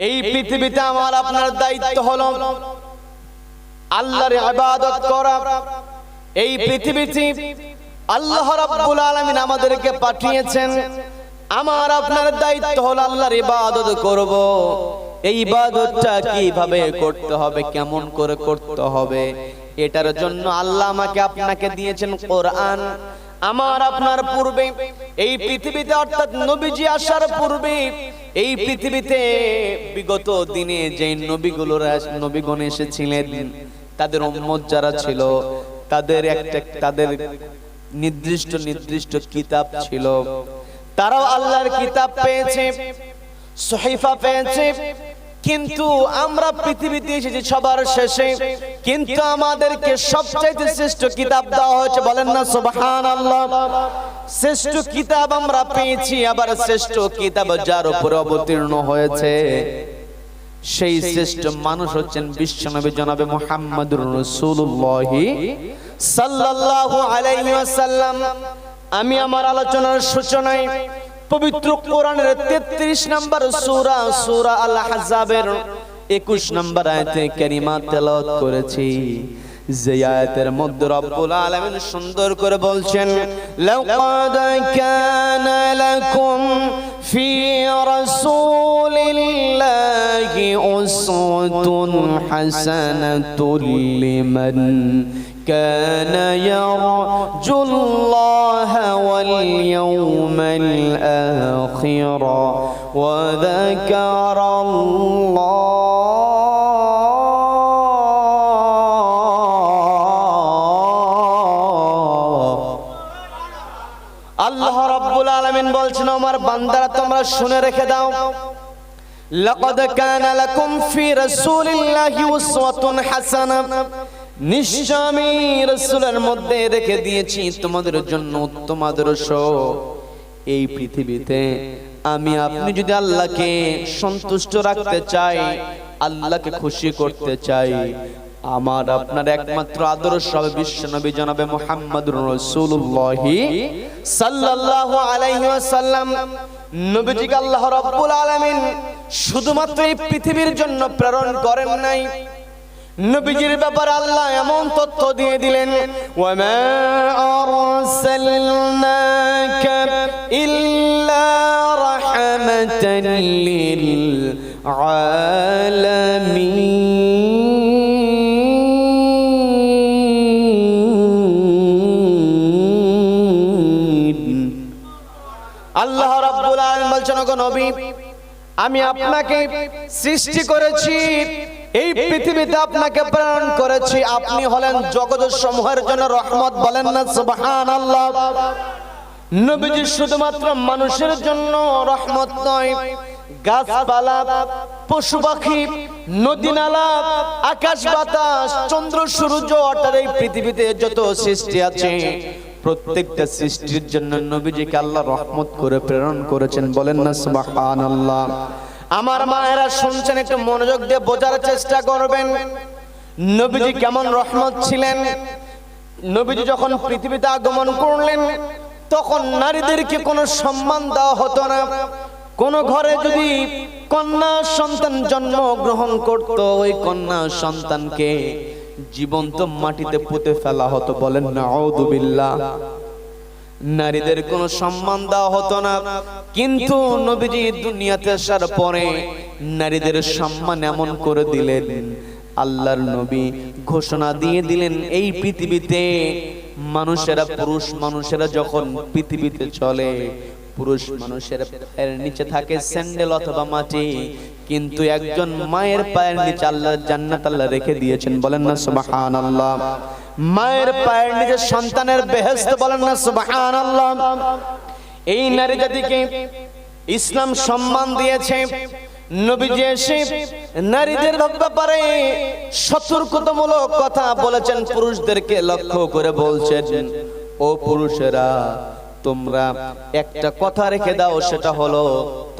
এই পৃথিবীতে আমার আপনার দায়িত্ব হলো আল্লাহর ইবাদত করা। এই পৃথিবীতে আল্লাহ রাব্বুল আলামিন আমাদেরকে পাঠিয়েছেন। আমার আপনার দায়িত্ব হলো আল্লাহর ইবাদত করব। এই ইবাদতটা কীভাবে করতে হবে কেমন করে করতে হবে এটার জন্য আল্লাহ আমাকে আপনাকে দিয়েছেন কোরআন। আমার আপনার পূর্বে, এই পৃথিবীতে অর্থাৎ নবীজি আসার পূর্বে, এই পৃথিবীতে বিগত দিনে যে নবীগুলোরা নবীগণ এসেছিলেন, তাদের উম্মত যারা ছিল, তাদের একটা তাদের নির্দিষ্ট নির্দিষ্ট কিতাব ছিল। তারাও আল্লাহর কিতাব পেয়েছে, সহিফা পেয়েছে কিন্তু আমরা পৃথিবীতে এসেছি সবার শেষে। কিন্তু আমাদেরকে সবচাইতে শ্রেষ্ঠ কিতাব দেওয়া হয়েছে, বলেন না সুবহান আল্লাহ শ্রেষ্ঠ কিতাব আমরা পেয়েছি, আবার শ্রেষ্ঠ কিতাব যার উপরে অবতীর্ণ হয়েছে। সেই শ্রেষ্ঠ মানুষ হচ্ছেন বিশ্বনবী জনাবে মুহাম্মদুর রাসূলুল্লাহ সাল্লাল্লাহু আলাইহি ওয়াসাল্লাম। আমি আমার আলোচনার সূচনায় পবিত্র কোরআনের 33 নম্বর সূরা সূরা আল আহজাবের 21 নম্বর আয়াতে কারিমা তেলাওয়াত করেছি। যে মধ্যে রব্বুল আলামিন সুন্দর করে বলছেন লাকাদ কানা লাকুম ফি রাসূলিল্লাহি উসওয়াতুন হাসানাতুল লিমান كان يرجو الله واليوم الآخر وذكر الله আল্লাহ রাব্বুল আলামিন বলছেন আমার বান্দারা তোমরা শুনে রেখে দাও লাকাদ কানা লাকুম ফি রাসূলিল্লাহি উসওয়াতুন হাসানাহ নিশ্চয় আমি মধ্যে রেখে দিয়েছি তোমাদের জন্য উত্তম আদর্শ। এই পৃথিবীতে আমি, আপনি যদি আল্লাহকে সন্তুষ্ট রাখতে চাই, আল্লাহকে খুশি করতে চাই, আমার আপনার একমাত্র আদর্শ হবে বিশ্বনবী জনাবে মুহাম্মদুর রাসূলুল্লাহ সাল্লাল্লাহু আলাইহি ওয়াসাল্লাম। নবীজিকে আল্লাহ রাব্বুল আলামিন শুধুমাত্র এই পৃথিবীর জন্য প্রেরণ করেন নাই নবীজির ব্যাপারে আল্লাহ এমন তথ্য দিয়ে দিলেন আল্লাহ রাব্বুল আলামিন বলছেন নবী, আমি আপনাকে সৃষ্টি করেছি এই পৃথিবীতে আপনাকে প্রেরণ করেছি। আপনি হলেন জগৎ সমূহের জন্য রহমত বলেন না সুবহান আল্লাহ নবীজি শুধুমাত্র মানুষের জন্য রহমত নয়, গাছপালা, পশু পাখি, নদী নালা, আকাশ বাতাস, চন্দ্র, সূর্য, অর্থাৎ এই পৃথিবীতে যত সৃষ্টি আছে, প্রত্যেকটা সৃষ্টির জন্য নবীজিকে আল্লাহ রহমত করে প্রেরণ করেছেন বলেন না, সুবহানাল্লাহ। আমার মায়েরা শুনছেন, একটু মনোযোগ দিয়ে বোঝার চেষ্টা করবেন। নবীজি কেমন রহমত ছিলেন। নবীজি যখন পৃথিবীতে আগমন করলেন, তখন নারীদেরকে কোনো সম্মান দেওয়া হতো না। কোন ঘরে যদি কন্যা সন্তান জন্ম গ্রহণ করত, ওই কন্যা সন্তানকে জীবন্ত মাটিতে পুঁতে ফেলা হতো বলেন না নারীদের কোনো সম্মান দেওয়া হতো না। কিন্তু নবীজি দুনিয়াতে আসার পরে নারীদের সম্মান এমন করে দিলেন। আল্লাহর নবী ঘোষণা দিয়ে দিলেন, এই পৃথিবীতে মানুষেরা, পুরুষ মানুষেরা যখন পৃথিবীতে চলে, পুরুষ মানুষের নিচে থাকে স্যান্ডেল অথবা মাটি কিন্তু একজন মায়ের পায়ের নিচে আল্লাহ জান্নাত আল্লাহ রেখে দিয়েছেন, বলেন না সুবহানাল্লাহ। মায়ের পায়ের নিচে সন্তানের বেহেশত বলেন না সুবহানাল্লাহ। এই নারী জাতিকে ইসলাম সম্মান দিয়েছে, নবীজি এসে নারীদের ব্যাপারে সতর্কতামূলক কথা বলেছেন, পুরুষদেরকে লক্ষ্য করে বলছেন, ও পুরুষেরা তোমরা একটা কথা রেখে দাও, সেটা হলো,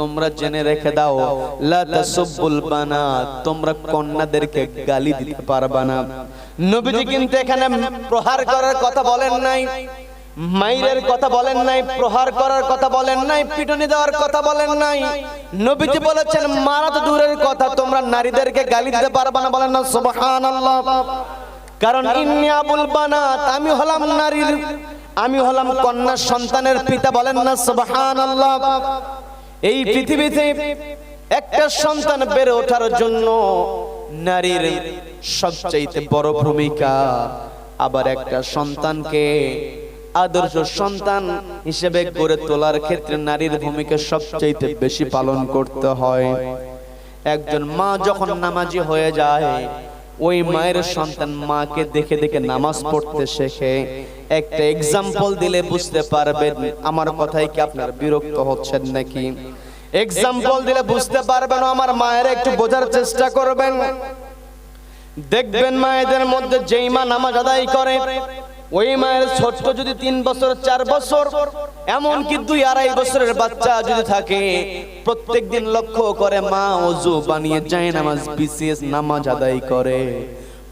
তোমরা জেনে রেখে দাও, লা তাসুব্বুল বানাত তোমরা কন্যাদেরকে গালি দিতে পারবা না। নবীজি কিন্তু এখানে প্রহার করার কথা বলেন নাই, মাইরের কথা বলেন নাই, প্রহার করার কথা বলেন নাই, পিটনি দেওয়ার কথা বলেন নাই। নবীজি বলেছেন, মারা তো দূরের কথা, তোমরা নারীদেরকে গালি দিতে পারবে না বলেন না, সুবহানাল্লাহ। কারণ ইন্নি আবুল বানাত, আমি হলাম নারীর আমি হলাম কন্যা সন্তানের পিতা বলেন না সুবহান আল্লাহ এই পৃথিবীতে একটা সন্তান বেড়ে ওঠার জন্য নারীর সবচাইতে বড় ভূমিকা। আবার একটা সন্তানকে আদর্শ সন্তান হিসেবে গড়ে তোলার ক্ষেত্রে নারীর ভূমিকা সবচাইতে বেশি পালন করতে হয়। একজন মা যখন নামাজি হয়ে যায় ওই মায়ের সন্তান মাকে দেখে দেখে নামাজ পড়তে শেখে। একটা এক্সাম্পল দিলে বুঝতে পারবেন আমার কথায় কি আপনার বিরক্ত হচ্ছেন নাকি? এক্সাম্পল দিলে বুঝতে পারবেন আমার মায়ের একটু বোঝার চেষ্টা করবেন। দেখবেন মায়েদের মধ্যে যেই মা নামাজ আদায় করে ওই মায়ের ছোট্ট যদি তিন বছর, চার বছর, এমনকি দুই আড়াই বছরের বাচ্চা যদি থাকে, প্রত্যেক দিন লক্ষ্য করে মা অজু বানিয়ে যায়, নামাজ, বিশেষ নামাজ আদায় করে।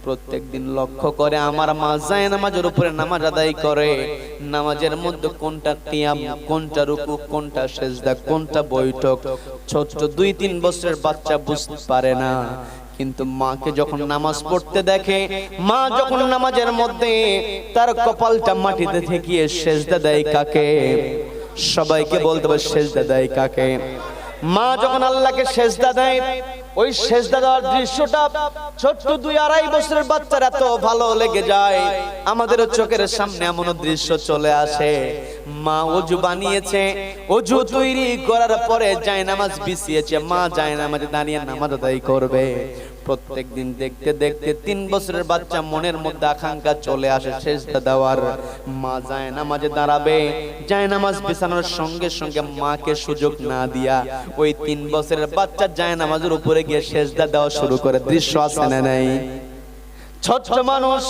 প্রত্যেক দিন লক্ষ্য করে আমার মা যায়, নামাজের উপরে নামাজ আদায় করে। নামাজের মধ্যে কোনটা কিয়াম কোনটা রুকু, কোনটা সেজদা, কোনটা বৈঠক, ছোট্ট দুই, তিন বছরের বাচ্চা বুঝতে পারে না। কিন্তু মাকে যখন নামাজ পড়তে দেখে মা যখন নামাজের মধ্যে তার কপালটা মাটিতে ঠেকিয়ে সেজদা দেয় কাকে? সবাইকে বলতে হবে সেজদা দেয় কাকে? মা যখন আল্লাহকে সেজদা দেয় ওই সেজদা দেওয়ার দৃশ্যটা ছোট্ট দুই আড়াই বছরের বাচ্চার এত ভালো লেগে যায়। আমাদের চোখের সামনে এমন দৃশ্য চলে আসে। মা অজু বানিয়েছে, অজু তৈরি করার পরে যায় নামাজ বিছিয়েছে। মা যায় নামাজ দাঁড়িয়ে নামাজ আদায় করবে। প্রত্যেক দিন দেখতে দেখতে তিন বছরের বাচ্চা মনের মধ্যে আকাঙ্ক্ষা চলে আসে, সেজদা দেওয়ার। মা যায় নামাজে দাঁড়াবে, যায় নামাজ বিছানোর সঙ্গে সঙ্গে মাকে সুযোগ না দিয়া ওই তিন বছরের বাচ্চা যায় নামাজের উপরে গিয়ে সেজদা দেওয়া শুরু করে। দৃশ্য আছে না নাই? ছোট্ট মানুষ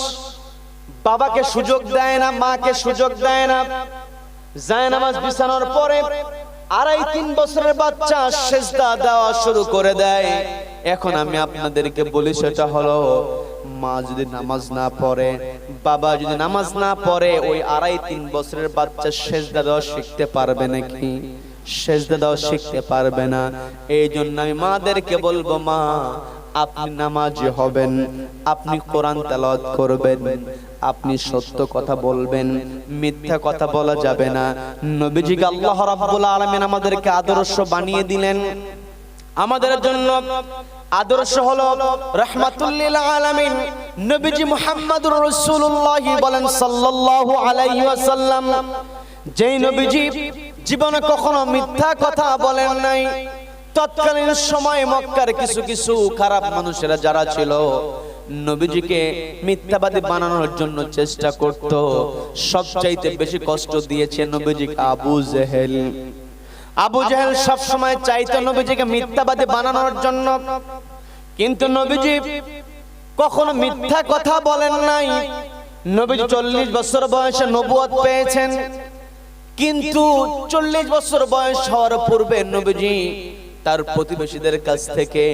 বাবাকে সুযোগ দেয় না, মাকে সুযোগ দেয় না। যায় নামাজ বিছানোর পরে আড়াই, তিন বছরের বাচ্চা সেজদা দেওয়া শুরু করে দেয়। এখন আমি আপনাদেরকে বলি সেটা হলো মা যদি নামাজ না পড়ে বাবা যদি নামাজ না পড়ে ওই আড়াই তিন বছরের বাচ্চা সেজদা দেওয়া শিখতে পারবে নাকি? সেজদা দেওয়া শিখতে পারবে না। এই জন্য আমি মাদেরকে বলব মা আপনি নামাজি হবেন আপনি কোরআন তেলাওয়াত করবেন আপনি সত্য কথা বলবেন মিথ্যা কথা বলা যাবে না। নবীজি আল্লাহ রাব্বুল আলামিন আমাদেরকে আদর্শ বানিয়ে দিলেন। আমাদের জন্য আদর্শ হলো রহমাতুল্লিল আলামিন নবীজি মুহাম্মদুর রাসূলুল্লাহ বলেন সাল্লাল্লাহু আলাইহি ওয়াসাল্লাম যেই নবীজি জীবনে কখনো মিথ্যা কথা বলেন নাই। তৎকালীন সময় মক্কার কিছু কিছু খারাপ মানুষেরা যারা ছিল নবীজিকে মিথ্যাবাদী বানানোর জন্য চেষ্টা করত। সবচাইতে বেশি কষ্ট দিয়েছে নবীজিকে আবু জেহেল। আবু জেহেল সব সময় চাইতো নবীজিকে মিথ্যাবাদী বানানোর জন্য। কিন্তু নবীজি কখনো মিথ্যা কথা বলেন নাই। নবীজি চল্লিশ বছর বয়সে নবুয়ত পেয়েছেন। কিন্তু চল্লিশ বছর বয়স হওয়ার পূর্বে নবীজি তার প্রতিবেশীদের কাছ থেকে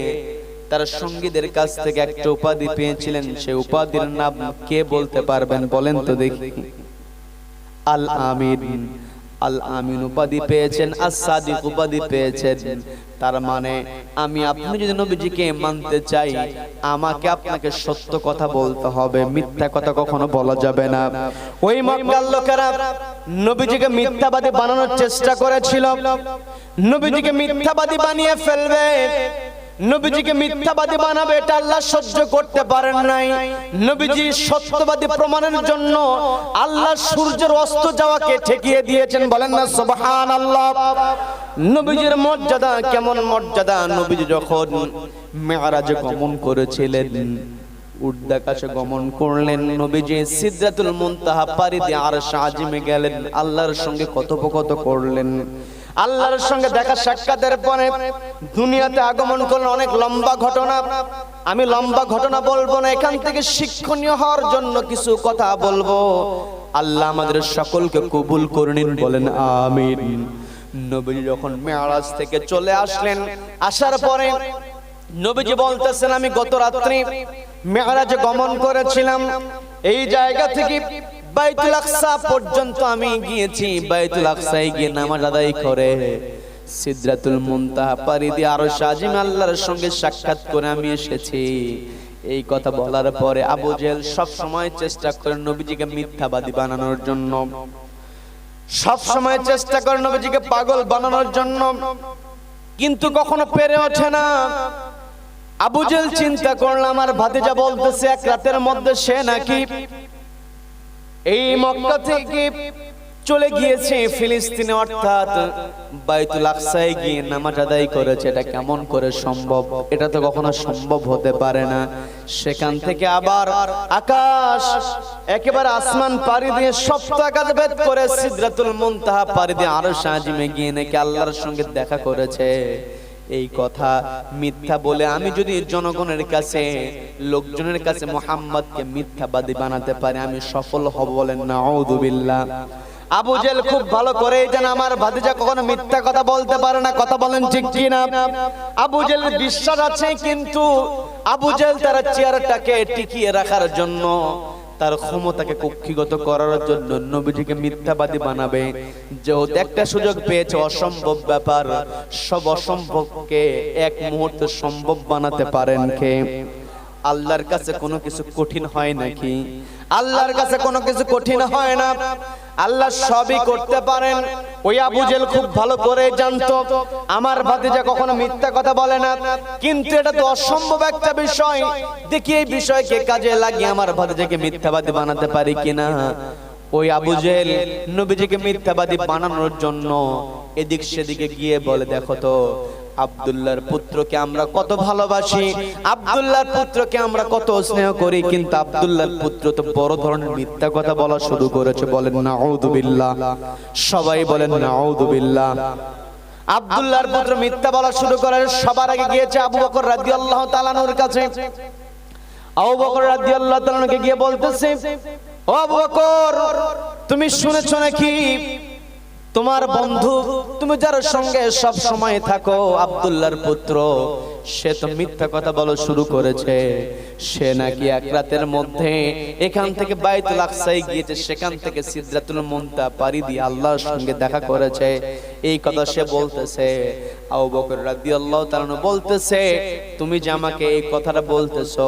তার সঙ্গীদের কাছ থেকে একটা উপাধি পেয়েছিলেন। সে উপাধির নাম কে বলতে পারবেন বলেন তো দেখি। আল আমিন। আল আমিন উপাধি পেয়েছেন আর সাদিক উপাধি পেয়েছেন। তার মানে আমি আপনি যদি নবীজিকে মানতে চাই, আমাকে আপনাকে সত্য কথা বলতে হবে, মিথ্যা কথা কখনো বলা যাবে না। ওই মক্কার লোকেরা নবীজিকে মিথ্যাবাদী বানানোর চেষ্টা করেছিল। নবীজিকে মিথ্যাবাদী বানিয়ে ফেলবে। নবীজিকে মিথ্যাবাদী বানাবে এটা আল্লাহ সহ্য করতে পারেন নাই। নবীজি সত্যবাদী প্রমাণের জন্য আল্লাহ সূর্যের অস্ত যাওয়াকে ঠেকিয়ে দিয়েছেন। বলেন না সুবহান আল্লাহ নবীজির মর্যাদা কেমন মর্যাদা? নবীজি যখন মেয়ারাজে গমন করেছিলেন, উর্দাকাশে গমন করলেন, নবীজি সিদরাতুল মুনতাহা পারি দিয়ে আর সাজিমে গেলেন, আল্লাহর সঙ্গে কথোপকথ করলেন। আল্লাহর সঙ্গে দেখা সাক্ষাতের পরে দুনিয়াতে আগমন করলেন অনেক লম্বা ঘটনা। আমি লম্বা ঘটনা বলব না এখান থেকে শিক্ষণীয় হওয়ার জন্য কিছু কথা বলব। আল্লাহ আমাদের সকলকে কবুল করে নিন বলেন আমিন। নবীজি যখন মেয়ারাজ থেকে চলে আসলেন আসার পরে নবীজি বলতেছেন আমি গত রাত্রি মেয়ারাজে গমন করেছিলাম। এই জায়গা থেকে বাইতুল আকসা পর্যন্ত আমি গিয়েছি। বাইতুল আকসায় গিয়ে নামাজ আদায় করে সিদরাতুল মুনতাহা পারি দিয়ে আরও সাজিম আল্লাহর সঙ্গে সাক্ষাৎ করে আমি এসেছি। এই কথা বলার পরে আবু জেল সব সময় চেষ্টা করে নবীজিকে মিথ্যাবাদী বানানোর জন্য। সব সময় চেষ্টা করে নবীজিকে পাগল বানানোর জন্য। কিন্তু কখনো পেরে ওঠে না। আবু জেল চিন্তা করলাম আমার ভাতিজা বলতেছে, এক রাতের মধ্যে সে নাকি এই মক্কা থেকে চলে গিয়েছে ফিলিস্তিনে, অর্থাৎ বাইতুল আকসায় গিয়ে নামাজ আদায় করেছে। এটা কেমন করে সম্ভব? এটা তো কখনো সম্ভব হতে পারে না। সেখান থেকে আবার আকাশ একেবারে আসমান পাড়ি দিয়ে সপ্ত আকাশ ভেদ করে সিদরাতুল মুনতাহা পাড়ি দিয়ে আরও সাজিমে গিয়ে নাকি আল্লাহর সঙ্গে দেখা করেছে। এই কথা মিথ্যা বলে আমি যদি জনগণের কাছে, লোকজনের কাছে মোহাম্মদকে মিথ্যাবাদী বানাতে পারি, আমি সফল হব বলেন না আবু জেল খুব ভালো করে যেন আমার ভাতিজা কখনো মিথ্যা কথা বলতে পারে না, কথা বলেন ঠিক কি না আবু জেল বিশ্বাস আছে, কিন্তু আবু জেল তার চেয়ারটাকে টিকিয়ে রাখার জন্য তার ক্ষমতাকে কক্ষিগত করার জন্য নবীজিকে মিথ্যাবাদী বানাবে। যেহেতু একটা সুযোগ পেয়েছে, অসম্ভব ব্যাপার। সব অসম্ভবকে এক মুহূর্তে সম্ভব বানাতে পারেন কে? আল্লাহর কাছে কোনো কিছু কঠিন হয় নাকি? আল্লাহর কাছে কোনো কিছু কঠিন হয় না। আল্লাহ সবই করতে পারেন। ওই আবু জেল খুব ভালো করে জানতো। আমার ভাতিজা কখনো মিথ্যা কথা বলে না। কিন্তু এটা তো অসম্ভব একটা বিষয়। দেখি এই বিষয়কে কাজে লাগিয়ে আমার ভাতিজাকে মিথ্যাবাদী বানাতে পারি কিনা? ওই আবু জেল নবীজিকে মিথ্যাবাদী বানানোর জন্য এদিক সেদিকে গিয়ে বলে দেখো তো আব্দুল্লাহর পুত্রকে আমরা কত ভালোবাসি, আব্দুল্লাহর পুত্রকে আমরা কত স্নেহ করি, কিন্তু আব্দুল্লাহর পুত্র তো বড় ধরনের মিথ্যা কথা বলা শুরু করেছে, বলেন না বিল্লাহ সবাই বলেন না বিল্লাহ আব্দুল্লাহর পুত্র মিথ্যা বলা শুরু করে, সবার আগে গিয়েছে আবু বকর রাদিয়াল্লাহু তাআলার কাছে। আবু বকর রাদিয়াল্লাহু তাআলাকে গিয়ে বলতেছে, ও আবু বকর, তুমি শুনেছো নাকি তোমার বন্ধু, তুমি যার সঙ্গে সব সময় থাকো, আব্দুল্লাহর পুত্র, সে তো মিথ্যা কথা বলো শুরু করেছে। সে নাকি এক রাতের মধ্যে এখান থেকে বাইতুল আকসাই গিয়েছে, সেখান থেকে সিদরাতুল মুনতা পারি দিয়ে আল্লাহর সঙ্গে দেখা করেছে। এই কথা সে বলতেছে। আবু বকর রাদিয়াল্লাহু বলতেছে, তুমি যে আমাকে এই কথাটা বলতেছো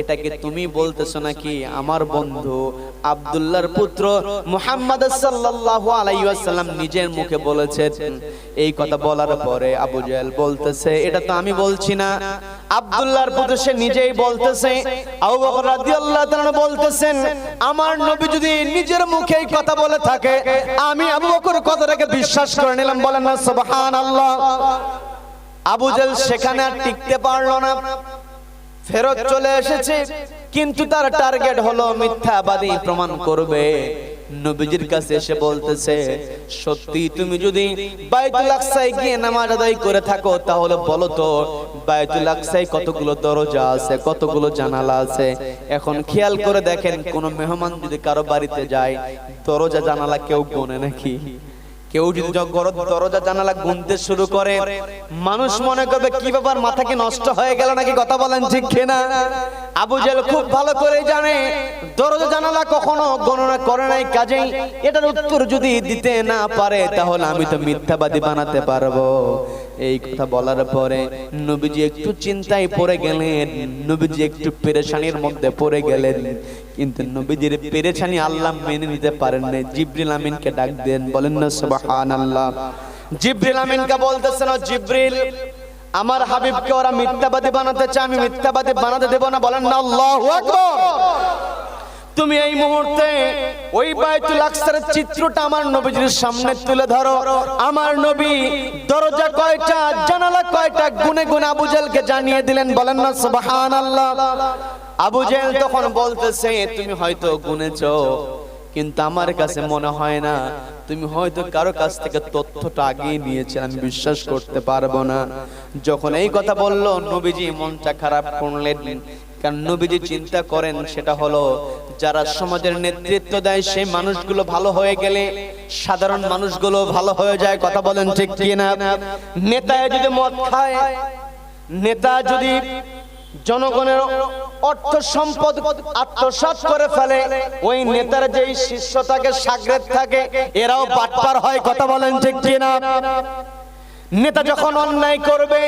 এটাকে তুমি বলতেছো নাকি আমার বন্ধু আব্দুল্লাহর পুত্র মুহাম্মদ সাল্লাল্লাহু আলাইহি ওয়াসাল্লাম নিজের মুখে বলেছেন এই কথা বলার পরে আবু জাহেল বলতেছে এটা তো আমি বলছি না। আব্দুল্লাহর পুত্র সে নিজেই বলতেছে আবু বকর রাদিয়াল্লাহু তাআলা বলতেছেন আমার নবী যদি নিজের মুখে এই কথা বলে থাকে আমি আবু বকর কথাটাকে বিশ্বাস করে নিলাম বলেন না সুবহানাল্লাহ। আবু জাহেল সেখানে আর টিকতে পারল না। ফেরত চলে এসেছে কিন্তু তার টার্গেট হলো মিথ্যাবাদী প্রমাণ করবে। নবীজির কাছে এসে বলতেছে সত্যি তুমি যদি বাইতুল আকসায় গিয়ে নামাজ আদায় করে থাকো তাহলে বলো তো বাইতুল আকসায় কতগুলো দরজা আছে কতগুলো জানালা আছে? এখন খেয়াল করে দেখেন কোন মেহমান যদি কারও বাড়িতে যায় দরজা জানালা কেউ গোনে নাকি? কেউ যদি দরজা জানালা গুনতে শুরু করে, মানুষ মনে করবে কি ব্যাপার, মাথা কি নষ্ট হয়ে গেল নাকি কথা বলেন ঠিক কিনা? আবু জেল খুব ভালো করে জানে, দরজা জানালা কখনো গণনা করে নাই, কাজেই এটার উত্তর যদি দিতে না পারে, তাহলে আমি তো মিথ্যাবাদী বানাতে পারব। এই কথা বলার পরে নবীজি একটু চিন্তায় পড়ে গেলেন, নবীজি একটু পেরেশানির মধ্যে পড়ে গেলেন। কিন্তু নবীজির পেরেছানি আল্লাহ মেনে নিতে পারেন না জিব্রিল আমিনকে ডাক দেন, বলেন, না, সুবহানাল্লাহ। জিব্রিল আমিনকে বলতেছেন "ও জিব্রিল, আমার হাবিবকে ওরা মিথ্যাবাদী বানাতে চায়, আমি মিথ্যাবাদী বানাতে দেব না। বলেন, না, আল্লাহু আকবার। তুমি এই মুহূর্তে ওই বাইতুল আকসারের চিত্রটা আমার নবীজির সামনে তুলে ধরো। আমার নবী দরজা কয়টা, জানালা কয়টা, গুনে গুনে আবু জাহেলকে জানিয়ে দিলেন, বলেন না, সুবহানাল্লাহ। আবু জেহেল তখন বলতেছে, তুমি হয়তো গুনেছো, কিন্তু আমার কাছে মনে হয় না, তুমি হয়তো কারও কাছ থেকে তথ্যটা আগিয়ে নিয়েছে আমি বিশ্বাস করতে পারব না। যখন এই কথা বলল, নবীজি মনটা খারাপ করলেন। কারণ নবীজি চিন্তা করেন সেটা হলো, যারা সমাজের নেতৃত্ব দেয় সেই মানুষগুলো ভালো হয়ে গেলে সাধারণ মানুষগুলো ভালো হয়ে যায়, কথা বলেন ঠিক কিনা? নেতায় যদি মদ খায়, নেতা যদি জনগণের অর্থ সম্পদ আত্মসাৎ করে ফেলে, ওই নেতার যেই শিষ্য থাকে সাগরেদ থাকে, এরাও বাটপার হয়, কথা বলেন ঠিক কিনা? নেতা যখন অন্যায় করবে,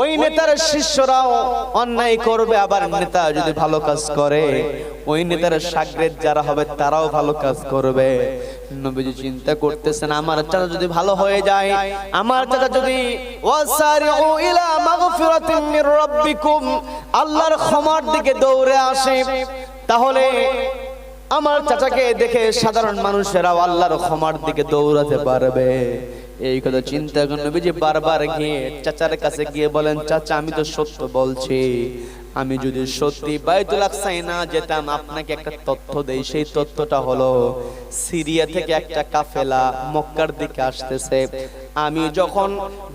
ওই নেতার শিষ্যরাও অন্যায় করবে, আবার নেতা যদি ভালো কাজ করে, ওই নেতার সাগরেদ যারা হবে তারাও ভালো কাজ করবে। নবীজি চিন্তা করতেছেন, আমার চাচা যদি ভালো হয়ে যায়, আমার চাচা যদি, ওয়াসারিউ ইলা মাগফিরাতিন মির রাব্বিকুম আল্লাহর ক্ষমার দিকে দৌড়ে আসে, তাহলে আমার চাচাকে দেখে সাধারণ মানুষেরাও আল্লাহর ক্ষমার দিকে দৌড়াতে পারবে। এই কথা চিন্তা করে নবীজি, বারবার গিয়ে চাচার কাছে গিয়ে বলেন, চাচা, আমি তো সত্য বলছি। আমি যদি সত্যি বাইতুল আকসায় না যেতাম, আপনাকে একটা তথ্য দেই। সেই তথ্যটা হলো, সিরিয়া থেকে একটা কাফেলা মক্কার দিকে আসতেছে। আমি যখন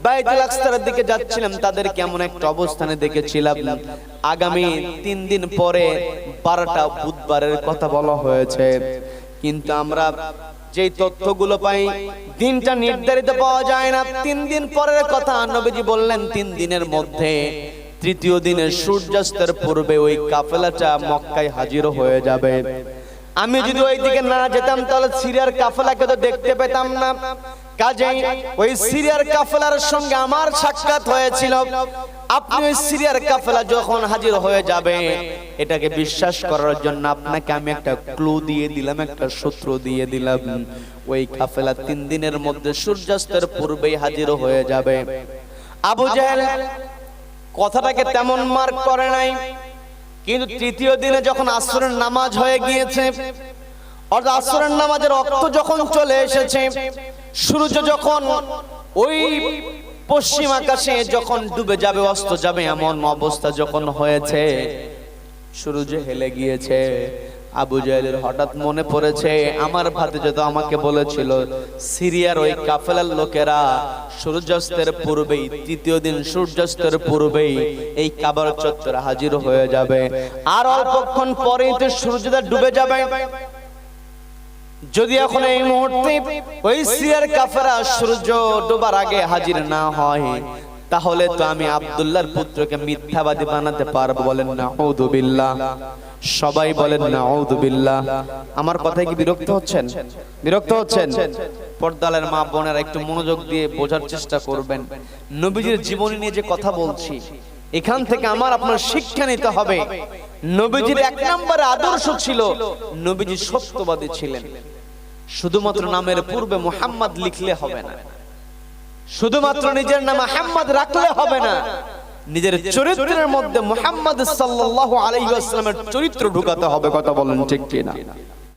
বাইতুল আকসার দিকে যাচ্ছিলাম, তাদের কেমন একটা অবস্থানে দেখেছিলাম। আগামী তিন দিন পরে বারোটা বুধবারের কথা বলা হয়েছে। কিন্তু আমরা যেই তথ্যগুলো পাই, দিনটা নির্ধারিত পাওয়া যায় না। তিন দিন পরের কথা নবীজি বললেন, তিন দিনের মধ্যে তৃতীয় দিনের সূর্যাস্তের পূর্বে ওই কাফেলাটা মক্কায় হাজির হয়ে যাবে। আমি যদি ওই দিকে না যেতাম, তাহলে সিরিয়ার কাফেলাকে তো দেখতে পেতাম না। কাজেই ওই সিরিয়ার কাফেলার সঙ্গে আমার সাক্ষাৎ হয়েছিল। আপনি ওই সিরিয়ার কাফেলা যখন হাজির হয়ে যাবে এটাকে বিশ্বাস করার জন্য আপনাকে আমি একটা ক্লু দিয়ে দিলাম একটা সূত্র দিয়ে দিলাম। ওই কাফেলা তিন দিনের মধ্যে সূর্যাস্তের পূর্বেই হাজির হয়ে যাবে। আবু জাহেল কথাটাকে তেমন মার্ক করে নাই। কিন্তু তৃতীয় দিনে যখন আসরের নামাজ হয়ে গিয়েছে অর্থাৎ আসরের নামাজের রক্ত যখন চলে এসেছে সূর্য যখন ওই পশ্চিম আকাশে যখন ডুবে যাবে, অস্ত যাবে, এমন অবস্থা যখন হয়েছে, সূর্য হেলে গিয়েছে। আবু জাহেলের হঠাৎ মনে পড়েছে, আমার ভাতে যত আমাকে বলেছিল, সিরিয়ার ওই কাফেলার লোকেরা সূর্যাস্তের পূর্বেই, তৃতীয় দিন সূর্যাস্তের পূর্বেই এই কাবার চত্বরে হাজির হয়ে যাবে। আর অল্পক্ষণ পরেই তো সূর্যটা ডুবে যাবে। যদি এখন এই মুহূর্তে ওই সিরিয়ার কাফেরা সূর্য ডোবার আগে হাজির না হয়, তাহলে তো আমি আব্দুল্লাহর পুত্রকে মিথ্যাবাদী বানাতে পারব বলেন না বিল্লাহ সবাই বলেন না বিল্লাহ আমার কথায় কি বিরক্ত হচ্ছেন? বিরক্ত হচ্ছেন? পর্দালের মা বোনেরা একটু মনোযোগ দিয়ে বোঝার চেষ্টা করবেন। নবীজির জীবনী নিয়ে যে কথা বলছি, এখান থেকে আমার আপনার শিক্ষা নিতে হবে। নবীজির এক নম্বরে আদর্শ ছিল, নবীজি সত্যবাদী ছিলেন। শুধুমাত্র নামের পূর্বে মুহাম্মদ লিখলে হবে না। শুধুমাত্র নিজের নাম আহম্মদ রাখলে হবে না। নিজের চরিত্রের মধ্যে মোহাম্মদ সাল্লাহ আলাইসলামের চরিত্র ঢুকাতে হবে কথা বলেন ঠিক কিনা।